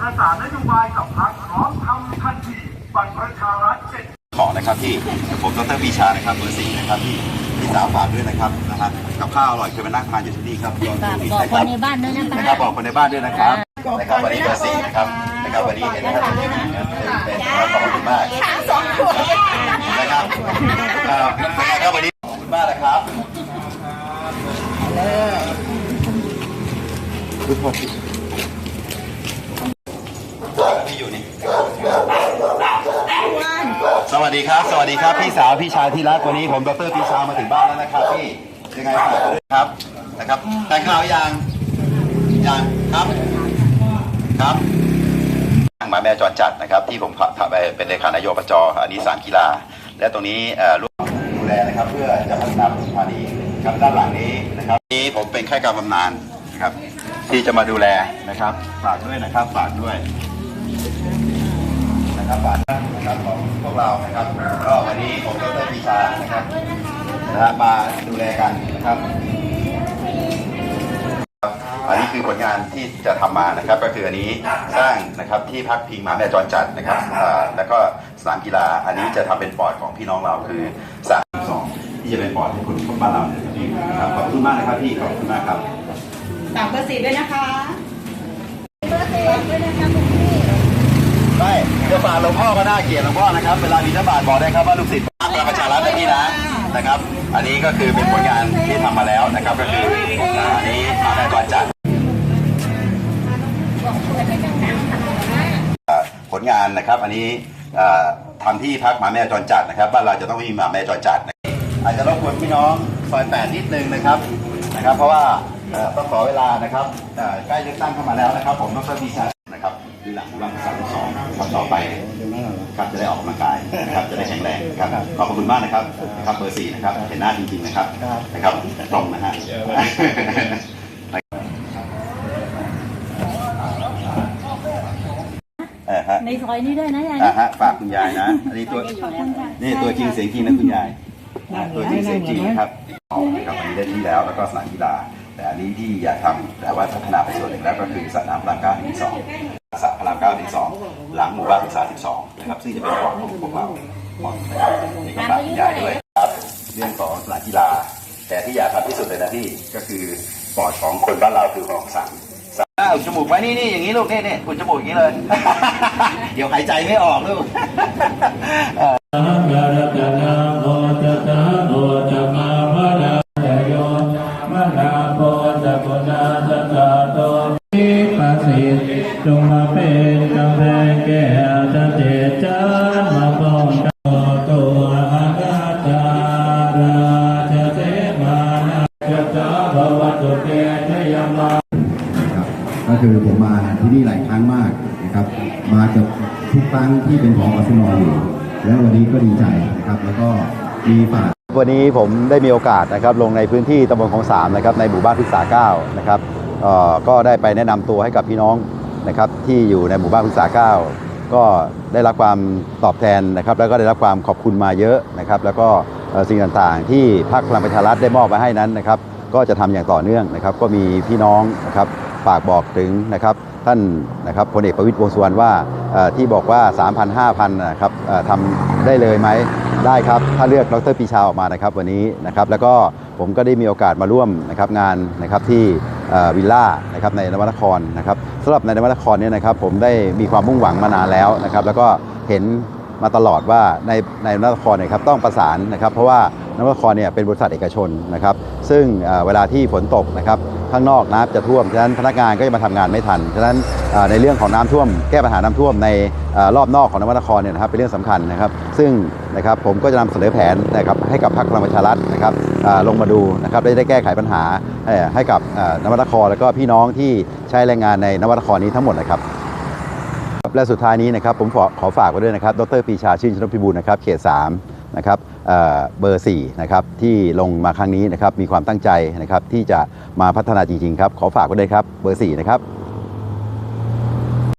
ประสานนโยบายกับพรรคพร้อมทำทันทีบัตรประชารัฐเจ็ดขอนะครับที่ผมดรปีชานะครับเบอร์สี่นะครับที่ที่สาวฝากด้วยนะครับนะฮะกับข้าวอร่อยเคยมานั่งทานอยู่ที่นี่ครับฝากบอกคนในบ้านด้วยนะนะคคะรับบอกคนในบ้านด้วยนะครับนะครับวันนี้เบอร์สี่นะครับนะครับวันนี้เห็นนะครับเป็นเป็นขอบคุณมากนะครับเอ่อนะครับวันนี้ขอบคุณมากนะครับทุกคนที่อยู่นี่ สวัสดีครับ สวัสดีครับ พี่สาวพี่ชายที่รักวันนี้ผมดรปีชามาถึงบ้านแล้วนะครับพี่ยังไงฝากด้วยครับนะครับทานข้าวยังยังครับครับหมาแม่จรจัดนะครับ ที่ผมทำไปเป็นเลขานายกอบจอันนี้สามกีฬา และตรงนี้ร่วมดูแลนะครับ เพื่อจะพัฒนาปทุมธานีครับด้านหลังนี้นะครับนี้ผมเป็นข้าราชการบำนาญนะครับ ที่จะมาดูแลนะครับ ฝากด้วยนะครับฝากด้วย นะครับฝากนะครับของพวกเรานะครับก็วันนี้ผมดรปีชานะครับนะฮะมาดูแลกันนะครับอันนี้คือผลงานที่จะทำมานะครับ ก็คืออันนี้สร้างนะครับที่พักพิงหมาแม่จรจัดนะครับแล้วก็สนามกีฬาอันนี้จะทำเป็นปอดของพี่น้องเราคือสามสองที่จะเป็นปอดให้คนทุกบ้านเราเนี่ยพี่นะครับขอบคุณมากนะครับพี่ขอบคุณมากครับฝากเบอร์สี่ด้วยนะคะไม่ จะฝากหลวงพ่อก็ได้เกียรติหลวงพ่อนะครับ เวลามีระบาดบอกได้ครับว่าลูกศิษย์พระประชารัฐนะพี่นะนะครับ อันนี้ก็คือเป็นผลงานที่ทำมาแล้วนะครับ ก็คืออันนี้มาได้ก่อนจัดผลงานนะครับ อันนี้อ่าทำที่พักหมาแม่จรจัดนะครับบ้านเราจะต้องมีหมาแม่จรจัดอาจจะรบกวนพี่น้องซอยแปดนิดนึงนะครับนะครับ เพราะว่าต้องขอเวลานะครับใกล้เลือกตั้งเข้ามาแล้วนะครับ ผมต้องมีชานะครับดูหลังวันสามสองวันต่อไปครับจะได้ออกกำลังกายนะครับจะได้แข็งแรงครับขอบคุณมากนะครับนะครับเบอร์สี่นะครับเห็นหน้าจริงๆนะครับนะครับตรงนะฮะเออฮะในซอยนี้ด้วยนะยายอะนะฮะฝากคุณยายนะอันนี้ตัวนี่ตัวจริงเสียงจริงนะคุณยายอะตัวจริงเสียงจริงนะครับออกนะครับอันนี้ได้ที่แล้วแล้วก็สนามกีฬาแต่อันนี้ที่อยากทำแต่ว่าพัฒนาไปส่วนหนึ่งแล้วก็คือสนามพระรามเก้าถึงสอง สระพระรามเก้าถึงสองหลังหมู่บ้านศึกษาสิบสองนะครับ ซึ่งจะเป็นปอดของพวกเราปอดนะครับนี่ก็ฝากคุณยายด้วยครับเรื่องของสนามกีฬา แต่ที่อยากทำที่สุดเลยนะพี่ก็คือปอดของคนบ้านเราคือของสังอ่าอุดจมูกไว้นี่นี่อย่างนี้ลูกนี่นี่อุดจมูกอย่างนี้เลย เดี๋ยวหายใจไม่ออกลูกก จงมาเป็นกำแพงแก้ตะเจจานมาป้องกันตัวอากาตาราชเสมานาจตาภวตุเตชยมาครับก็คือผมมาที่นี่หลายครั้งมากนะครับ มาเกือบทุกครั้งที่เป็นของอสมอยู่ แล้ววันนี้ก็ดีใจนะครับ แล้วก็มีฝากวันนี้ผมได้มีโอกาสนะครับลงในพื้นที่ตำบลของสามนะครับในหมู่บ้านพฤกษาเก้านะครับเออก็ได้ไปแนะนำตัวให้กับพี่น้อง นะครับที่อยู่ในหมู่บ้านพฤกษาเก้าก็ได้รับความตอบแทนนะครับ แล้วก็ได้รับความขอบคุณมาเยอะนะครับ แล้วก็สิ่งต่างๆ ที่พรรคพลังประชารัฐได้มอบมาให้นั้นนะครับ ก็จะทำอย่างต่อเนื่องนะครับ ก็มีพี่น้องนะครับฝากบอกถึงนะครับท่านนะครับพลเอกประวิตรวงสุวรรณว่าที่บอกว่า 3,000 5,000นะครับทำได้เลยไหมได้ครับ ถ้าเลือกดรปีชาออกมานะครับวันนี้นะครับ แล้วก็ ผมก็ได้มีโอกาสมาร่วมนะครับงานนะครับที่วิลล่านะครับในนวนครนะครับสำหรับในนวนครเนี่ยนะครับผมได้มีความมุ่งหวังมานานแล้วนะครับแล้วก็เห็นมาตลอดว่าในในนวนครเนี่ยครับต้องประสานนะครับเพราะว่านวนครเนี่ยเป็นบริษัทเอกชนนะครับซึ่งเวลาที่ฝนตกนะครับข้างนอกน้ำจะท่วม ฉะนั้นพนักงานก็จะมาทำงานไม่ทัน ฉะนั้นในเรื่องของน้ำท่วม แก้ปัญหาน้ำท่วมในรอบนอกของนวนครเนี่ยนะครับเป็นเรื่องสำคัญนะครับ ซึ่งนะครับผมก็จะนำเสนอแผนนะครับให้กับพรรคพลังประชารัฐนะครับ ลงมาดูนะครับได้ได้แก้ไขปัญหาเอ่อให้กับนวนครแล้วก็พี่น้องที่ใช้แรงงานในนวนครนี้ทั้งหมดนะครับและสุดท้ายนี้นะครับผมขอขอฝากไว้ด้วยนะครับ ดรปีชาชื่นชนพิบูลนะครับ เขต 3 นะครับเเบอร์ 4 นะครับ ที่ลงมาครั้งนี้นะครับ มีความตั้งใจนะครับ ที่จะมาพัฒนาจริง ๆ ครับ ขอฝากไว้ด้วยครับ เบอร์ 4 นะครับ